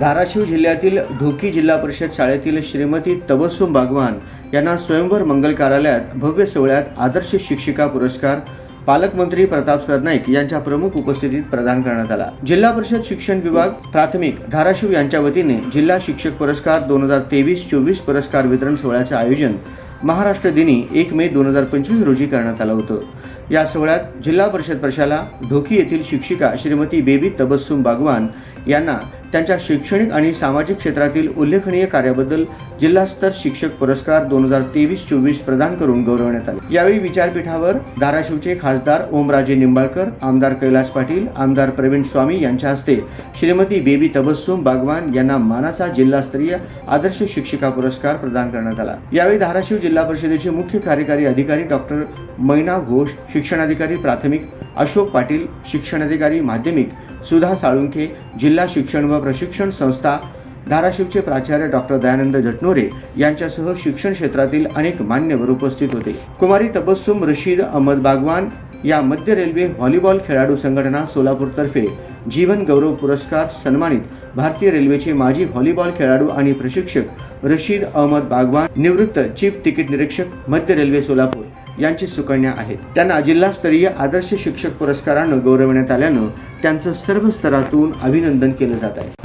धाराशिव जिल्ह्यातील ढोकी जिल्हा परिषद शाळेतील श्रीमती तबस्सुम बागवान यांना स्वयंवर मंगल कार्यालयात भव्य सोहळ्यात आदर्श शिक्षिका पुरस्कार पालकमंत्री प्रताप सरनाईक यांच्या प्रमुख उपस्थितीत प्रदान करण्यात आला. जिल्हा परिषद शिक्षण विभाग प्राथमिक धाराशिव यांच्या वतीने जिल्हा शिक्षक पुरस्कार दोन हजार तेवीस चोवीस पुरस्कार वितरण सोहळ्याचे आयोजन महाराष्ट्र दिनी एक मे दोन हजार पंचवीस रोजी करण्यात आलं होतं. या सोहळ्यात जिल्हा परिषद प्रशाला ढोकी येथील शिक्षिका श्रीमती बेबी तबस्सुम बागवान यांना त्यांच्या शैक्षणिक आणि सामाजिक क्षेत्रातील उल्लेखनीय कार्याबद्दल जिल्हास्तर शिक्षक पुरस्कार दोन हजार तेवीस चोवीस प्रदान करून गौरवण्यात आले. यावेळी विचारपीठावर धाराशिवचे खासदार ओमराजे निंबाळकर आमदार कैलास पाटील आमदार प्रवीण स्वामी यांच्या हस्ते श्रीमती बेबी तबस्सुम बागवान यांना मानाचा जिल्हास्तरीय आदर्श शिक्षिका पुरस्कार प्रदान करण्यात आला. यावेळी धाराशिव जिल्हा परिषदेचे मुख्य कार्यकारी अधिकारी डॉक्टर मैना घोष शिक्षणाधिकारी प्राथमिक अशोक पाटील शिक्षणाधिकारी माध्यमिक सुधा साळुंखे जिल्हा शिक्षण व प्रशिक्षण संस्था धाराशिवचे प्राचार्य डॉक्टर दयानंद जटनोरे यांच्यासह शिक्षण क्षेत्रातील अनेक मान्यवर उपस्थित होते. कुमारी तबस्सुम रशीद अहमद बागवान या मध्य रेल्वे व्हॉलीबॉल खेळाडू संघटना सोलापूरतर्फे जीवन गौरव पुरस्कार सन्मानित भारतीय रेल्वेचे माजी व्हॉलीबॉल खेळाडू आणि प्रशिक्षक रशीद अहमद बागवान निवृत्त चीफ तिकीट निरीक्षक मध्य रेल्वे सोलापूर. यांची सुकन्या आहेत. त्यांना जिल्हास्तरीय आदर्श शिक्षक पुरस्कारानं गौरवण्यात आल्यानं त्यांचं सर्व स्तरातून अभिनंदन केलं जात आहे.